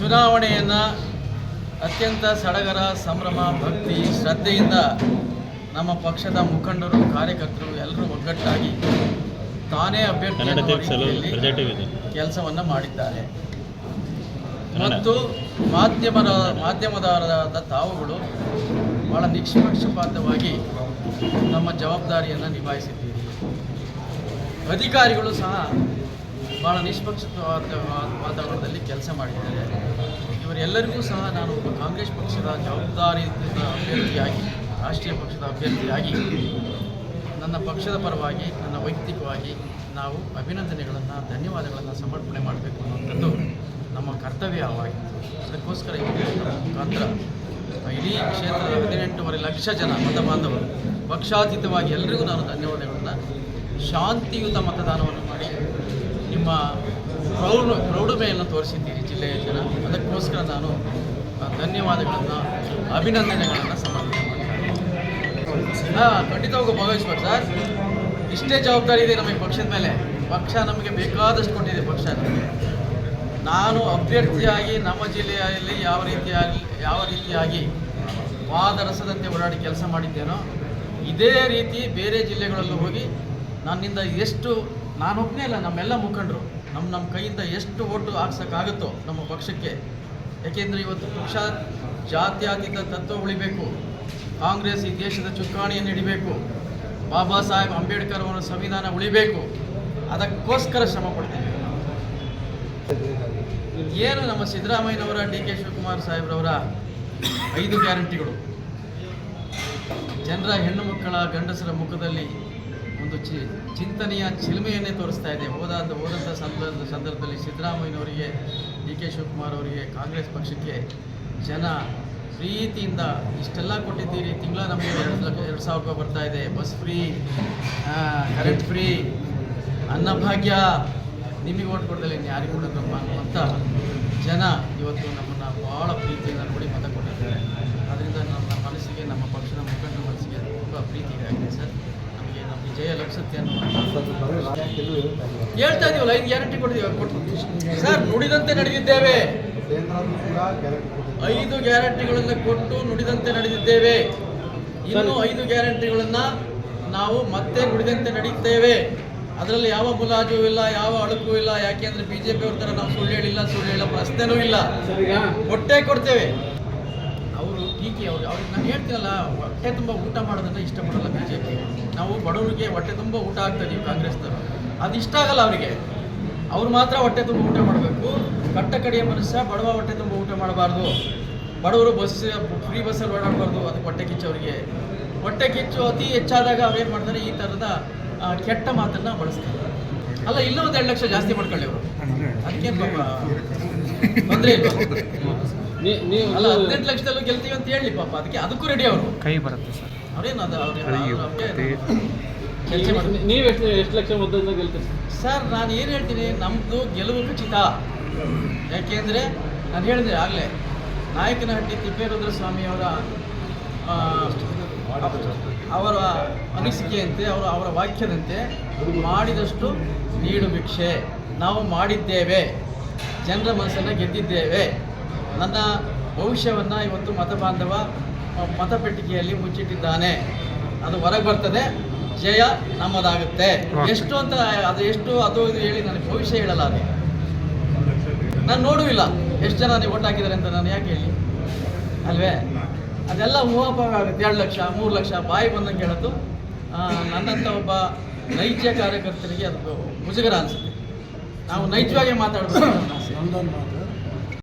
ಚುನಾವಣೆಯನ್ನು ಅತ್ಯಂತ ಸಡಗರ ಸಂಭ್ರಮ ಭಕ್ತಿ ಶ್ರದ್ಧೆಯಿಂದ ನಮ್ಮ ಪಕ್ಷದ ಮುಖಂಡರು ಕಾರ್ಯಕರ್ತರು ಎಲ್ಲರೂ ಒಗ್ಗಟ್ಟಾಗಿ ತಾನೇ ಅಭ್ಯರ್ಥಿ ಕೆಲಸವನ್ನು ಮಾಡಿದ್ದಾರೆ. ಮತ್ತು ಮಾಧ್ಯಮದ ಮಾಧ್ಯಮದಾರರಾದ ತಾವುಗಳು ಬಹಳ ನಿಷ್ಪಕ್ಷಪಾತವಾಗಿ ನಮ್ಮ ಜವಾಬ್ದಾರಿಯನ್ನು ನಿಭಾಯಿಸಿದ್ದೀರಿ. ಅಧಿಕಾರಿಗಳು ಸಹ ಬಹಳ ನಿಷ್ಪಕ್ಷಪಾತ ವಾತಾವರಣದಲ್ಲಿ ಕೆಲಸ ಮಾಡಿದ್ದಾರೆ. ಇವರೆಲ್ಲರಿಗೂ ಸಹ ನಾನು ಕಾಂಗ್ರೆಸ್ ಪಕ್ಷದ ಜವಾಬ್ದಾರಿಯುತ ಅಭ್ಯರ್ಥಿಯಾಗಿ, ರಾಷ್ಟ್ರೀಯ ಪಕ್ಷದ ಅಭ್ಯರ್ಥಿಯಾಗಿ, ನನ್ನ ಪಕ್ಷದ ಪರವಾಗಿ, ನನ್ನ ವೈಯಕ್ತಿಕವಾಗಿ ನಾವು ಅಭಿನಂದನೆಗಳನ್ನು, ಧನ್ಯವಾದಗಳನ್ನು ಸಮರ್ಪಣೆ ಮಾಡಬೇಕು ಅನ್ನುವಂಥದ್ದು ನಮ್ಮ ಕರ್ತವ್ಯವಾಗಿತ್ತು ಅದಕ್ಕೋಸ್ಕರ ನಮ್ಮ ಮುಖಾಂತರ ಇಡೀ ಕ್ಷೇತ್ರದ ಹದಿನೆಂಟೂವರೆ ಲಕ್ಷ ಜನ ಮತ ಬಾಂಧವರು ಪಕ್ಷಾತೀತವಾಗಿ ಎಲ್ಲರಿಗೂ ನಾನು ಧನ್ಯವಾದಗಳನ್ನು, ಶಾಂತಿಯುತ ಮತದಾನವನ್ನು ಮಾಡಿ ನಿಮ್ಮ ಪ್ರೌಢ ಪ್ರೌಢಮೆಯನ್ನು ತೋರಿಸಿದ್ದೀರಿ ಜಿಲ್ಲೆಯ ಜನ. ಅದಕ್ಕೋಸ್ಕರ ನಾನು ಧನ್ಯವಾದಗಳನ್ನು, ಅಭಿನಂದನೆಗಳನ್ನು ಸಮರ್ಪಣೆ ಮಾಡ್ತೀನಿ. ಹಾಂ ಖಂಡಿತವಾಗೂ ಭಾಗವಹಿಸ್ಬೇಕು ಸರ್. ಇಷ್ಟೇ ಜವಾಬ್ದಾರಿ ಇದೆ ನಮಗೆ ಪಕ್ಷದ ಮೇಲೆ. ಪಕ್ಷ ನಮಗೆ ಬೇಕಾದಷ್ಟು ಕೊಟ್ಟಿದೆ ಪಕ್ಷ. ನಮಗೆ ನಾನು ಅಭ್ಯರ್ಥಿಯಾಗಿ ನಮ್ಮ ಜಿಲ್ಲೆಯಲ್ಲಿ ಯಾವ ರೀತಿಯಾಗಿ ಯಾವ ರೀತಿಯಾಗಿ ಪಾದರಸದಂತೆ ಓಡಾಡಿ ಕೆಲಸ ಮಾಡಿದ್ದೇನೋ, ಇದೇ ರೀತಿ ಬೇರೆ ಜಿಲ್ಲೆಗಳಲ್ಲೂ ಹೋಗಿ ನನ್ನಿಂದ ಎಷ್ಟು ನಾನೊಬ್ಬನೇ ಅಲ್ಲ, ನಮ್ಮೆಲ್ಲ ಮುಖಂಡರು. ನಮ್ಮ ನಮ್ಮ ಕೈಯಿಂದ ಎಷ್ಟು ಓಟು ಹಾಕ್ಸೋಕ್ಕಾಗುತ್ತೋ ನಮ್ಮ ಪಕ್ಷಕ್ಕೆ. ಯಾಕೆಂದರೆ ಇವತ್ತು ಪಕ್ಷ ಜಾತ್ಯಾತೀತ ತತ್ವ ಉಳಿಬೇಕು. ಕಾಂಗ್ರೆಸ್ ಈ ದೇಶದ ಚುಕ್ಕಾಣಿಯನ್ನು ಹಿಡಿಬೇಕು. ಬಾಬಾ ಸಾಹೇಬ್ ಅಂಬೇಡ್ಕರ್ ಅವರ ಸಂವಿಧಾನ ಉಳಿಬೇಕು. ಅದಕ್ಕೋಸ್ಕರ ಶ್ರಮ ಪಡ್ತೀವಿ. ಏನು ನಮ್ಮ ಸಿದ್ದರಾಮಯ್ಯನವರ, ಡಿ ಕೆ ಶಿವಕುಮಾರ್ ಸಾಹೇಬ್ರವರ ಐದು ಗ್ಯಾರಂಟಿಗಳು. ಜನರ ಹೆಣ್ಣು ಮಕ್ಕಳ ಗಂಡಸರ ಮುಖದಲ್ಲಿ ಒಂದು ಚಿ ಚಿಂತನೆಯ ಚಿಲುಮೆಯನ್ನೇ ತೋರಿಸ್ತಾ ಇದೆ. ಹೋದಾದ ಹೋದಂಥ ಸಂದರ್ಭ ಸಂದರ್ಭದಲ್ಲಿ ಸಿದ್ದರಾಮಯ್ಯನವರಿಗೆ, ಡಿ ಕೆ ಶಿವಕುಮಾರ್ ಅವರಿಗೆ, ಕಾಂಗ್ರೆಸ್ ಪಕ್ಷಕ್ಕೆ ಜನ ಪ್ರೀತಿಯಿಂದ ಇಷ್ಟೆಲ್ಲ ಕೊಟ್ಟಿದ್ದೀರಿ. ತಿಂಗಳ ನಮಗೆ ಎರಡು ಲಕ್ಷ ಎರಡು ಸಾವಿರ ರೂಪಾಯಿ ಬರ್ತಾ ಇದೆ. Bus free current free Annabhagya ನಿಮಗೆ ಓಟ್ ಕೊಡದಲ್ಲಿ ಯಾರಿಗೂ ಕೊಡೋದಪ್ಪ ಅನ್ನುವಂಥ ಜನ ಇವತ್ತು ನಮ್ಮನ್ನು ಭಾಳ ಪ್ರೀತಿಯಿಂದ ನೋಡಿ ಮತ ಕೊಟ್ಟಿದ್ದಾರೆ. ಅದರಿಂದ ನಮ್ಮ ಮನಸ್ಸಿಗೆ, ನಮ್ಮ ಪಕ್ಷದ ಮುಖಂಡರ ಮನಸ್ಸಿಗೆ ತುಂಬ ಪ್ರೀತಿ ಆಗಿದೆ ಸರ್? ನಮಗೆ ಲಭಿಸುತ್ತೆ ಹೇಳ್ತಾ ಇದೀವಲ್ಲ ಐದು ಗ್ಯಾರಂಟಿ ಕೊಟ್ಟಿದ್ದೀವಿ ಕೊಟ್ಟು ಸರ್ ನುಡಿದಂತೆ ನಡೆದಿದ್ದೇವೆ. ಐದು ಗ್ಯಾರಂಟಿಗಳನ್ನು ಕೊಟ್ಟು ನುಡಿದಂತೆ ನಡೆದಿದ್ದೇವೆ. ಇನ್ನು ಐದು ಗ್ಯಾರಂಟಿಗಳನ್ನು ನಾವು ಮತ್ತೆ ನುಡಿದಂತೆ ನಡೆಯುತ್ತೇವೆ. ಅದರಲ್ಲಿ ಯಾವ ಮುಲಾಜು ಇಲ್ಲ ಯಾವ ಅಳುಕು ಇಲ್ಲ. ಯಾಕೆಂದ್ರೆ ಬಿಜೆಪಿ ಅವ್ರ ಥರ ನಾವು ಸುಳ್ಳು ಹೇಳಿಲ್ಲ ಸುಳ್ಳು ಹೇಳೋ ಪ್ರಶ್ನೆನೂ ಇಲ್ಲ. ಕೊಟ್ಟೇ ಕೊಡ್ತೇವೆ. ಅವರು ಟೀಕೆ ಅವರು ಅವ್ರಿಗೆ ನಾನು ಹೇಳ್ತೀನಲ್ಲ ಹೊಟ್ಟೆ ತುಂಬ ಊಟ ಮಾಡೋದನ್ನು ಇಷ್ಟಪಡಲ್ಲ ಬಿ ಜೆ ಪಿ ನಾವು ಬಡವರಿಗೆ ಹೊಟ್ಟೆ ತುಂಬ ಊಟ ಆಗ್ತಾ ಇದೀವಿ ಕಾಂಗ್ರೆಸ್ನವರು. ಅದು ಇಷ್ಟ ಆಗಲ್ಲ ಅವರಿಗೆ. ಅವ್ರು ಮಾತ್ರ ಹೊಟ್ಟೆ ತುಂಬ ಊಟ ಮಾಡಬೇಕು. ಕಟ್ಟ ಕಡೆಯ ಮನುಷ್ಯ ಬಡವ ಹೊಟ್ಟೆ ತುಂಬ ಊಟ ಮಾಡಬಾರ್ದು. ಬಡವರು ಬಸ್ ಫ್ರೀ ಬಸ್ಸಲ್ಲಿ ಓಡಾಡಬಾರ್ದು. ಅದು ಹೊಟ್ಟೆ ಕಿಚ್ಚು ಅವರಿಗೆ. ಹೊಟ್ಟೆ ಕಿಚ್ಚು ಅತಿ ಹೆಚ್ಚಾದಾಗ ಅವ್ರೇನು ಏನು ಮಾಡ್ತಾರೆ ಈ ಥರದ ಕೆಟ್ಟ ಮಾತನ್ನು ಬಳಸ್ತಾರೆ. ಅಲ್ಲ ಇಲ್ಲೂ ಒಂದು ಎರಡು ಲಕ್ಷ ಜಾಸ್ತಿ ಮಾಡ್ಕೊಳ್ಳಿ ಅವರು. ಅದಕ್ಕೆ ತೊಂದರೆ ಇಲ್ಲ. ಅಲ್ಲ ಹದಿನೆಂಟು ಲಕ್ಷದಲ್ಲೂ ಗೆಲ್ತೀವಿ ಅಂತ ಹೇಳಿ ಪಾಪ. ಅದಕ್ಕೆ ಅದಕ್ಕೂ ರೆಡಿ ಅವರು. ಕೈ ಬರುತ್ತೆ ಸರ್. ಅವ್ರೇನು ಅದು ಅವ್ರು ಅವ್ರು ಅವ್ರಿಗೆ ನೀವು ಎಷ್ಟು ಎಷ್ಟು ಲಕ್ಷ ಮತದಿಂದ ಗೆಲ್ತೀರಿ? ಸರ್ ನಾನು ಏನು ಹೇಳ್ತೀನಿ ನಮ್ಮದು ಗೆಲುವು ಖಚಿತ ಯಾಕೆಂದರೆ ನಾನು ಹೇಳಿದೆ ಆಗಲೇ ನಾಯಕನಹಟ್ಟಿ ತಿಪ್ಪೇರುದ್ರ ಸ್ವಾಮಿ ಅವರ ಅವರ ಅನಿಸಿಕೆಯಂತೆ ಅವರ ಅವರ ವಾಕ್ಯದಂತೆ ಮಾಡಿದಷ್ಟು ನೀಡು ಭಿಕ್ಷೆ. ನಾವು ಮಾಡಿದ್ದೇವೆ. ಜನರ ಮನಸ್ಸನ್ನು ಗೆದ್ದಿದ್ದೇವೆ. ನನ್ನ ಭವಿಷ್ಯವನ್ನು ಇವತ್ತು ಮತ ಬಾಂಧವ ಮತಪೆಟ್ಟಿಗೆಯಲ್ಲಿ ಮುಚ್ಚಿಟ್ಟಿದ್ದಾನೆ. ಅದು ಹೊರಗೆ ಬರ್ತದೆ. ಜಯ ನಮ್ಮದಾಗುತ್ತೆ. ಎಷ್ಟು ಅಂತ ಅದು ಎಷ್ಟು ಅದು ಇದು ಹೇಳಿ ನನಗೆ ಭವಿಷ್ಯ ಹೇಳಲ್ಲ ಅದು. ನಾನು ನೋಡುವಿಲ್ಲ ಎಷ್ಟು ಜನ ನೀವು ಓಟ್ ಹಾಕಿದ್ದಾರೆ ಅಂತ ನಾನು ಯಾಕೆ ಹೇಳಿ? ಅಲ್ವೇ? ಅದೆಲ್ಲ ಊಹಾಪಾಗ ಆಗುತ್ತೆ. ಎರಡು ಲಕ್ಷ ಮೂರು ಲಕ್ಷ ಬಾಯಿ ಬಂದಂಗೆ ಹೇಳೋದು. ನನ್ನಂಥ ಒಬ್ಬ ನೈಜ ಕಾರ್ಯಕರ್ತರಿಗೆ ಅದು ಮುಜುಗರ ಅನಿಸುತ್ತೆ. ನಾವು ನೈಜವಾಗಿ ಮಾತಾಡಬೇಕು ಆಸೆ.